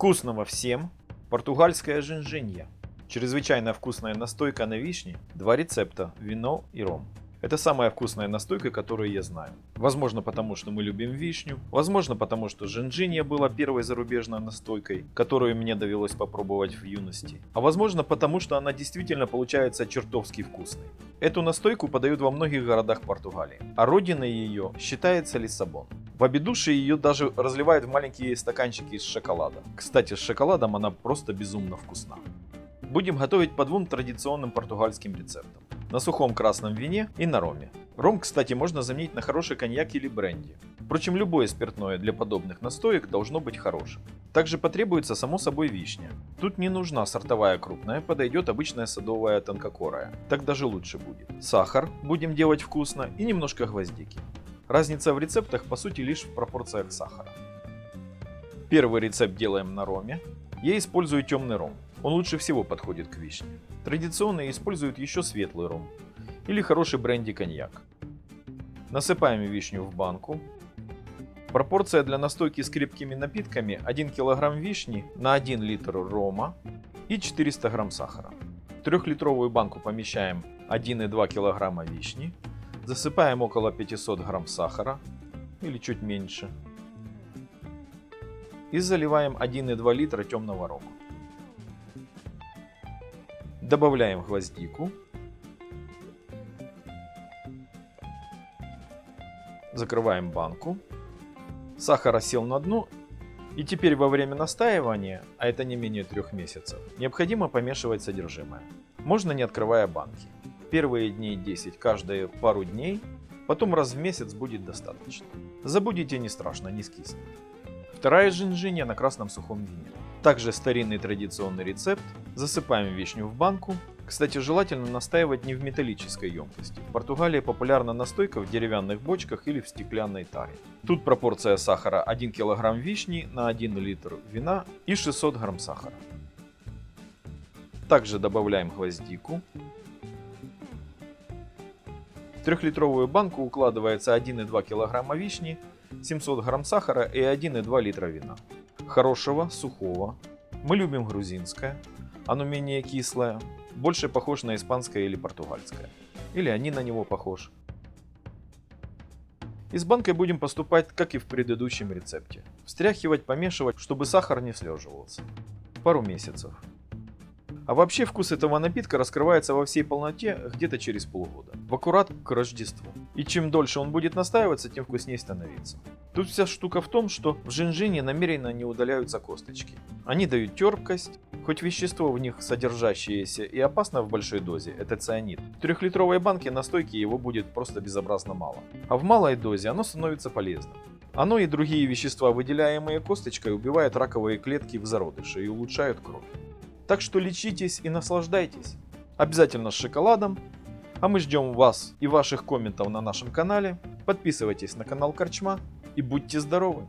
Вкусного всем! Португальская жинжинья. Чрезвычайно вкусная настойка на вишне, два рецепта – вино и ром. Это самая вкусная настойка, которую я знаю. Возможно, потому что мы любим вишню. Возможно, потому что жинжинья была первой зарубежной настойкой, которую мне довелось попробовать в юности. А возможно, потому что она действительно получается чертовски вкусной. Эту настойку подают во многих городах Португалии, а родиной ее считается Лиссабон. В обедуши ее даже разливают в маленькие стаканчики из шоколада. Кстати, с шоколадом она просто безумно вкусна. Будем готовить по двум традиционным португальским рецептам. На сухом красном вине и на роме. Ром, кстати, можно заменить на хороший коньяк или бренди. Впрочем, любое спиртное для подобных настоек должно быть хорошим. Также потребуется само собой вишня. Тут не нужна сортовая крупная, подойдет обычная садовая тонкокорая. Так даже лучше будет. Сахар будем делать вкусно и немножко гвоздики. Разница в рецептах по сути лишь в пропорциях сахара. Первый рецепт делаем на роме. Я использую темный ром. Он лучше всего подходит к вишне. Традиционно используют еще светлый ром или хороший бренди коньяк. Насыпаем вишню в банку. Пропорция для настойки с крепкими напитками 1 кг вишни на 1 литр рома и 400 г сахара. В трехлитровую банку помещаем 1,2 кг вишни, засыпаем около 500 г сахара или чуть меньше и заливаем 1,2 литра темного рома. Добавляем гвоздику. Закрываем банку. Сахар осел на дно. И теперь во время настаивания, а это не менее трех месяцев, необходимо помешивать содержимое. Можно не открывая банки. Первые дней 10 каждые пару дней, потом раз в месяц будет достаточно. Забудете не страшно, не скиснет. Вторая жинжинья на красном сухом вине. Также старинный традиционный рецепт. Засыпаем вишню в банку. Кстати, желательно настаивать не в металлической емкости. В Португалии популярна настойка в деревянных бочках или в стеклянной таре. Тут пропорция сахара 1 кг вишни на 1 литр вина и 600 г сахара. Также добавляем гвоздику. В трехлитровую банку укладывается 1,2 кг вишни, 700 г сахара и 1,2 литра вина хорошего, сухого. Мы любим грузинское, оно менее кислое, больше похож на испанское или португальское. Или они на него похожи. И с банкой будем поступать, как и в предыдущем рецепте. Встряхивать, помешивать, чтобы сахар не слеживался. Пару месяцев. А вообще вкус этого напитка раскрывается во всей полноте где-то через полгода. В аккурат к Рождеству. И чем дольше он будет настаиваться, тем вкуснее становится. Тут вся штука в том, что в жинжине намеренно не удаляются косточки. Они дают терпкость, хоть вещество в них содержащееся и опасно в большой дозе, это цианид. В трехлитровой банке настойки его будет просто безобразно мало. А в малой дозе оно становится полезным. Оно и другие вещества, выделяемые косточкой, убивают раковые клетки в зародыше и улучшают кровь. Так что лечитесь и наслаждайтесь. Обязательно с шоколадом. А мы ждем вас и ваших комментов на нашем канале. Подписывайтесь на канал Корчма и будьте здоровы!